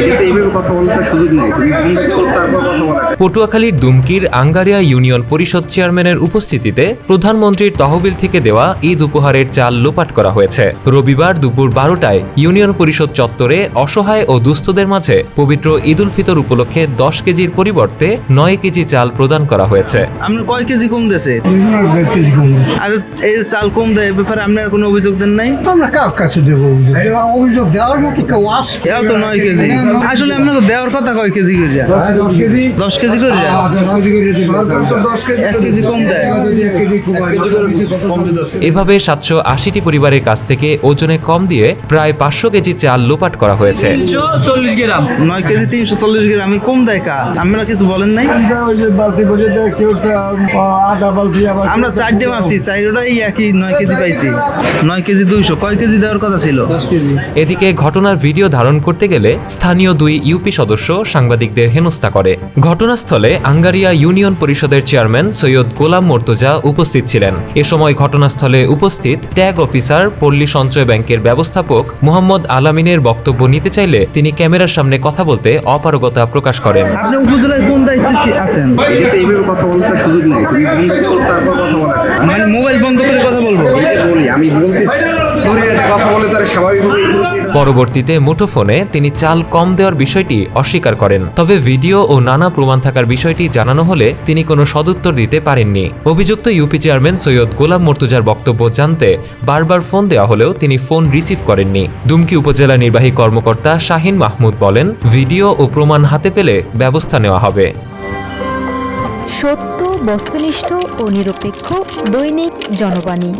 এটাতে এইভাবে কথা বলতে সুযোগ নেই। তুমি বন্ধ করো তারপর কথা বলা পটুয়াখালীর দুমকির আঙ্গারিয়া ইউনিয়ন পরিষদ চেয়ারম্যানের উপস্থিতিতে প্রধানমন্ত্রীর তহবিল থেকে দেওয়া ঈদ উপহারের চাল লোপাট করা হয়েছে। রবিবার দুপুর বারোটায় ইউনিয়ন পরিষদ চত্বরে অসহায় ও দুস্থদের মাঝে পবিত্র ঈদ উল ফিতর উপলক্ষে দশ কেজির পরিবর্তে নয় কেজি চাল প্রদান করা হয়েছে। আপনার কয় কেজি কম আর এই চাল কম দেয় ব্যাপারে আপনার কোনো অভিযোগ দেন নাই? আমরা কার কাছে দেবো অভিযোগ? দেওয়ার মতো কেউ আছে? এও তো নয় কেজি। আসলে আপনাকে দেওয়ার কথা কয় কেজি করে দশ কেজি। দশ কেজি। করে এক কেজি কম দেয়। এভাবে সাতশো আশিটি পরিবারের কাছ থেকে ওজনে কম দিয়ে প্রায় পাঁচশো কেজি চাল লোপাট করা হয়েছে। চল্লিশ গ্রাম। নয় কেজি তিনশো চল্লিশ গ্রাম আমি কম দেয় কা? আপনারা কিছু বলেন নাই? আধা বালতি আমরা চারটে মাপছি চারটা এই একই নয় কেজি পাইছি। নয় কেজি দুইশো কয় কেজি দেওয়ার কথা ছিল? এদিকে ঘটনার ভিডিও ধারণ করতে গেলে স্থানীয় দুই ইউপি সদস্য সাংবাদিকদের হেনস্থা করে। ঘটনাস্থলে আঙ্গারিয়া ইউনিয়ন পরিষদের চেয়ারম্যান সৈয়দ গোলাম মর্তজা উপস্থিত ছিলেন। এ সময় ঘটনাস্থলে উপস্থিত ট্যাগ অফিসার পল্লী সঞ্চয় ব্যাংকের ব্যবস্থাপক মোহাম্মদ আলামিনের বক্তব্য নিতে চাইলে তিনি ক্যামেরার সামনে কথা বলতে অপারগতা প্রকাশ করেন। আপনি উপজেলায় কোন দায়িত্বে আছেন? এটাতে এইভাবে কথা বলতে সুযোগ নেই। তুমি তারপর কথা বলা মানে মোবাইল বন্ধ করে কথা বলব। আমি বলতেছি। ধরে একটা কথা বলে তার স্বাভাবিকভাবে পরবর্তীতে মুঠোফোনে তিনি চাল কম দেওয়ার বিষয়টি অস্বীকার করেন। তবে ভিডিও ও নানা প্রমাণ থাকার বিষয়টি জানানো হলে তিনি কোনো সদুত্তর দিতে পারেননি। অভিযুক্ত ইউপি চেয়ারম্যান সৈয়দ গোলাম মর্তুজার বক্তব্য জানতে বারবার ফোন দেওয়া হলেও তিনি ফোন রিসিভ করেননি। দুমকি উপজেলা নির্বাহী কর্মকর্তা শাহিন মাহমুদ বলেন ভিডিও ও প্রমাণ হাতে পেলে ব্যবস্থা নেওয়া হবে। সত্য বস্তুনিষ্ঠ ও নিরপেক্ষ দৈনিক জনবাণী।